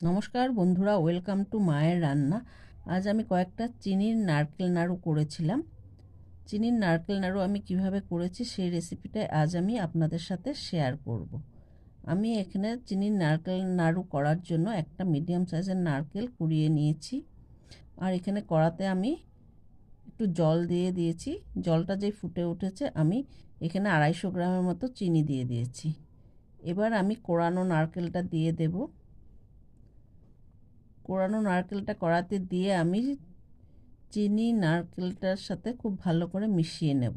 নমস্কার বন্ধুরা, welcome to মায়ের রান্না। আজ আমি কয়েকটা চিনির নারকেল নাড়ু করেছিলাম। চিনির নারকেল নাড়ু আমি কীভাবে করেছি সেই রেসিপিটা আজ আমি আপনাদের সাথে শেয়ার করব। আমি এখানে চিনির নারকেল নাড়ু করার জন্য একটা মিডিয়াম সাইজের নারকেল কুড়িয়ে নিয়েছি। আর এখানে কড়াতে আমি একটু জল দিয়ে দিয়েছি। জলটা যেই ফুটে উঠেছে, আমি এখানে আড়াইশো গ্রামের মতো চিনি দিয়ে দিয়েছি। এবার আমি কোড়ানো নারকেলটা দিয়ে দেবো। কোরানো নারকেলটা কড়াতে দিয়ে আমি চিনি নারকেলটার সাথে খুব ভালো করে মিশিয়ে নেব।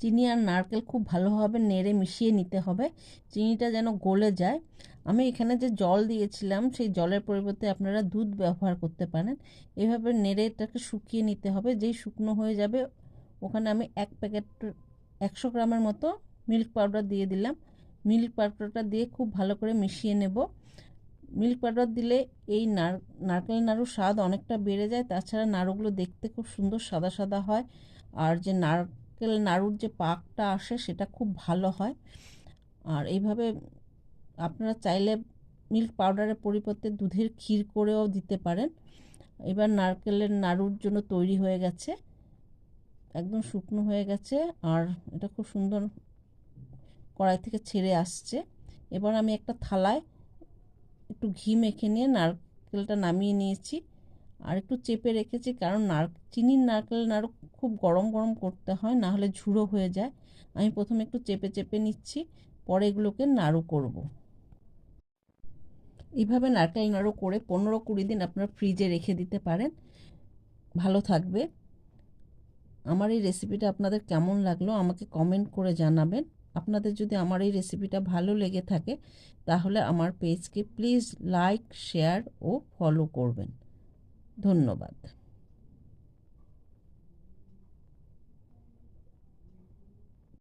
চিনি আর নারকেল খুব ভালোভাবে নেড়ে মিশিয়ে নিতে হবে। চিনিটা যেন গলে যায়। আমি এখানে যে জল দিয়েছিলাম, সেই জলের পরিবর্তে আপনারা দুধ ব্যবহার করতে পারেন। এভাবে নেড়ে এটাকে শুকিয়ে নিতে হবে। যেই শুকনো হয়ে যাবে, ওখানে আমি এক প্যাকেট একশো গ্রামের মতো মিল্ক পাউডার দিয়ে দিলাম। মিল্ক পাউডারটা দিয়ে খুব ভালো করে মিশিয়ে নেব। মিল্ক পাউডার দিলে এই নারকেল নাড়ুর স্বাদ অনেকটা বেড়ে যায়। তাছাড়া নাড়ুগুলো দেখতে খুব সুন্দর সাদা সাদা হয়। আর যে নারকেল নাড়ুর যে পাকটা আসে সেটা খুব ভালো হয়। আর এইভাবে আপনারা চাইলে মিল্ক পাউডারের পরিবর্তে দুধের ক্ষীর করেও দিতে পারেন। এবার নারকেলের নাড়ুর জন্য তৈরি হয়ে গেছে। একদম শুকনো হয়ে গেছে আর এটা খুব সুন্দর কড়াই থেকে ছেড়ে আসছে। এবার আমি একটা থালায় একটু ঘি মেখে নিয়ে নারকেলটা নামিয়ে নিয়েছি। আর একটু চেপে রেখেছি, কারণ নার, চিনির নারকেল নাড়ু খুব গরম গরম করতে হয়, না হলে ঝুড়ো হয়ে যায়। আমি প্রথমে একটু চেপে চেপে নিচ্ছি, পরে এগুলোকে নাড়ু করব। এইভাবে নারকেল নাড়ু করে পনেরো কুড়ি দিন আপনারা ফ্রিজে রেখে দিতে পারেন। ভালো থাকবে। আমার এই রেসিপিটা আপনাদের কেমন লাগল আমাকে কমেন্ট করে জানাবেন। আপনাদের যদি আমার এই রেসিপিটা ভালো লেগে থাকে, তাহলে আমার পেজকে প্লিজ লাইক শেয়ার ও ফলো করবেন। ধন্যবাদ।